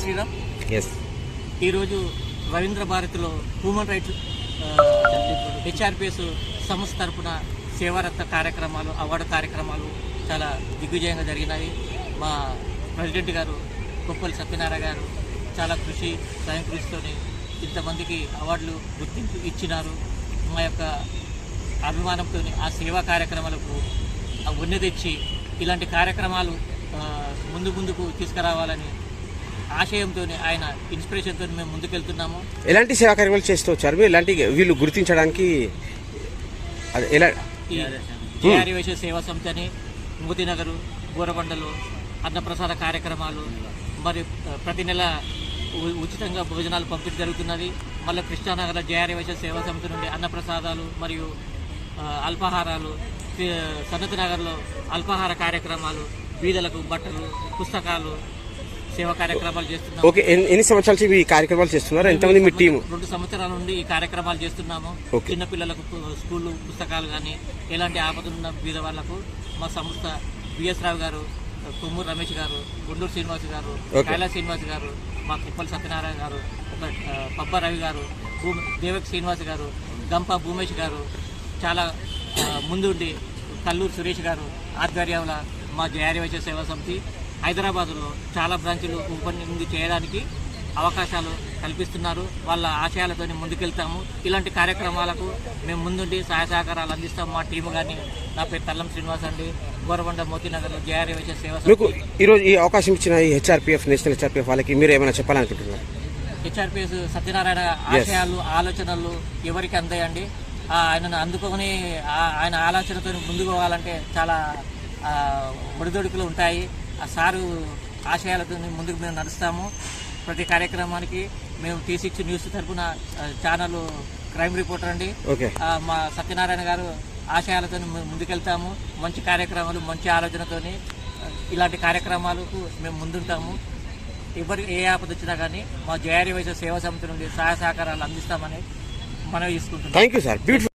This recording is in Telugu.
శ్రీరామ్. ఎస్ ఈరోజు రవీంద్ర భారతిలో హ్యూమన్ రైట్స్ హెచ్ఆర్పిఎస్ సంస్థ తరపున సేవారత్న కార్యక్రమాలు అవార్డు కార్యక్రమాలు చాలా దిగ్విజయంగా జరిగినాయి. మా ప్రెసిడెంట్ గారు కొప్పలి సత్యనారాయణ గారు చాలా కృషి స్వయం కృషితోని ఇంతమందికి అవార్డులు గుర్తింపు ఇచ్చినారు. మా యొక్క అభిమానంతో ఆ సేవా కార్యక్రమాలకు ఆ ఉన్ని తెచ్చి ఇలాంటి కార్యక్రమాలు ముందు ముందుకు తీసుకురావాలని ఆశయంతో ఆయన ఇన్స్పిరేషన్తో మేము ముందుకెళ్తున్నాము. ఎలాంటి సేవా కార్యక్రమాలు చేస్తూ వచ్చారు? మీరు ఎలాంటి వీళ్ళు గుర్తించడానికి ఎలా వైశ్య సేవా సమితి అని మోతీనగర్ గోరబండలు అన్నప్రసాద కార్యక్రమాలు మరి ప్రతి నెల ఉచితంగా భోజనాలు పంపిణీ జరుగుతున్నది. మళ్ళీ కృష్ణానగర్ జేఆర్ఈ వైశ్య సేవా సమితి నుండి అన్నప్రసాదాలు మరియు అల్పాహారాలు తి- సనత్ నగర్లో అల్పాహార కార్యక్రమాలు బీదలకు బట్టలు పుస్తకాలు సేవా కార్యక్రమాలు చేస్తున్నాము ఓకే ఎన్ని సంవత్సరాల నుంచి ఈ కార్యక్రమాలు చేస్తున్నారు ఎంతమంది మీ టీం రెండు సంవత్సరాల నుండి ఈ కార్యక్రమాలు చేస్తున్నాము. చిన్న పిల్లలకు పుస్తకాలు కానీ ఎలాంటి ఆపదలున్న బీద వాళ్ళకు మా సంస్థ బిఎస్ రావు గారు కొమ్మూరు రమేష్ గారు గుండూరు శ్రీనివాస్ గారు. కైలాస్ శ్రీనివాస్ గారు మా కుప్పల్ సత్యనారాయణ గారు ఒక, పబ్బ రవి గారు దేవక్ శ్రీనివాస్ గారు గంప భూమేష్ గారు చాలా ముందుండి కల్లూరు సురేష్ గారు ఆధ్వర్యంలో మా జయారివైద్య సేవా సమితి హైదరాబాదులో చాలా బ్రాంచులు ఉంది చేయడానికి అవకాశాలు కల్పిస్తున్నారు. వాళ్ళ ఆశయాలతో ముందుకెళ్తాము. ఇలాంటి కార్యక్రమాలకు మేము ముందుండి సహాయ సహకారాలు అందిస్తాం మా టీము కానీ నా పేరు తల్లం శ్రీనివాస్ అండి. గోరబండ మోతీనగర్లో జేఆర్ఏ సేవా మీకు ఈరోజు ఈ అవకాశం ఇచ్చిన ఈ హెచ్ఆర్పిఎఫ్ నేషనల్ హెచ్ఆర్పిఎఫ్ వాళ్ళకి మీరు ఏమైనా చెప్పాలనుకుంటున్నారు? హెచ్ఆర్పిఎస్ సత్యనారాయణ ఆశయాలు ఆలోచనలు ఎవరికి అందాయండి? ఆయనను అందుకొని ఆయన ఆలోచనతో ముందుకు పోవాలంటే చాలా ఆ, ఒడిదొడుకులు ఉంటాయి. ఆ సారు ఆశయాలతో ముందుకు మేము నడుస్తాము. ప్రతి కార్యక్రమానికి మేము టీ సిక్స్ న్యూస్ తరఫున ఛానల్ క్రైమ్ రిపోర్టర్ అండి. మా సత్యనారాయణ గారు ఆశయాలతో మేము ముందుకెళ్తాము. మంచి కార్యక్రమాలు మంచి ఆలోచనతోని ఇలాంటి కార్యక్రమాలకు మేము ముందుంటాము. ఎవరికి ఏ ఆపద వచ్చినా కానీ మా జయారి వైద్య సేవా సమితి నుండి సహాయ సహకారాలు అందిస్తామని మనం తీసుకుంటున్నాం థ్యాంక్ యూ సార్ బ్యూటిఫుల్